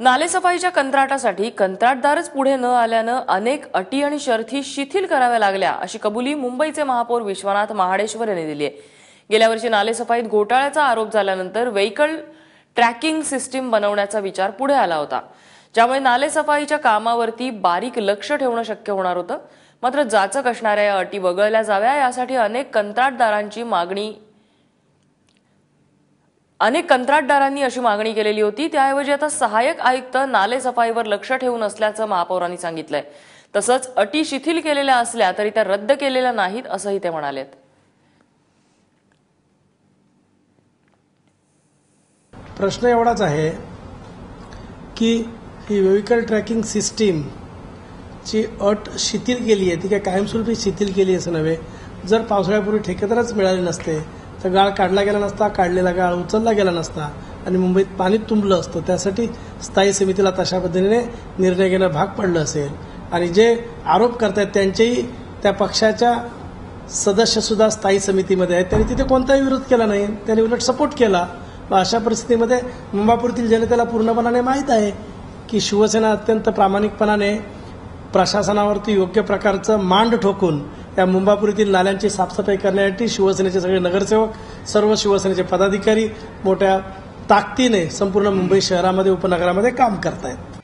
नालेसफाईच्या कंत्राटासाठी कंत्राटदारच पुढे न आल्यानं अनेक अटी आणि शर्थी शिथिल कराव्या लागल्या अशी कबुली मुंबईचे महापौर विश्वनाथ महाडेश्वर यांनी दिली आहे. गेल्या वर्षी नालेसफाईत घोटाळ्याचा आरोप झाल्यानंतर व्हेकल ट्रॅकिंग सिस्टीम बनवण्याचा विचार पुढे आला होता. ज्यामुळे नालेसफाईच्या कामावरती बारीक लक्ष ठेवणं शक्य होणार होतं. मात्र जाचक असणाऱ्या या अटी वगळल्या जाव्या यासाठी अनेक कंत्राटदारांची मागणी अनेक कंत्राटदारांनी अशी मागणी केलेली होती. त्याऐवजी आता सहाय्यक आयुक्त नाले सफाईवर लक्ष ठेवून असल्याचं महापौरांनी सांगितलंय. तसंच अटी शिथिल केलेल्या असल्या तरी त्या रद्द केलेल्या नाहीत असंही ते म्हणालेत. प्रश्न एवढाच आहे की ही व्हेकल ट्रॅकिंग सिस्टीम ची अट शिथिल केली आहे ती काय कायमस्वरूपी शिथिल केली असं नव्हे. जर पावसाळ्यापूर्वी ठेकेदारच मिळाले नसते तर गाळ काढला गेला नसता काढलेला गाळ उचलला गेला नसता आणि मुंबईत पाणी तुंबलं असतं. त्यासाठी स्थायी समितीला तशा पद्धतीने निर्णय घेणं भाग पडलं असेल. आणि जे आरोप करतायत त्यांचेही त्या पक्षाच्या सदस्य सुद्धा स्थायी समितीमध्ये आहेत. त्यांनी तिथे कोणताही विरोध केला नाही. त्यांनी उलट सपोर्ट केला. मग अशा परिस्थितीमध्ये मुंबापूरतील जनतेला पूर्णपणाने माहीत आहे की शिवसेना अत्यंत प्रामाणिकपणाने प्रशासनावरती योग्य प्रकारचं मांड ठोकून त्या मुंबापुरीतील नाल्यांची साफसफाई करण्यासाठी शिवसेनेचे सगळे नगरसेवक सर्व शिवसेनेचे पदाधिकारी मोठ्या ताकदीने संपूर्ण मुंबई शहरामध्ये उपनगरामध्ये काम करतायत.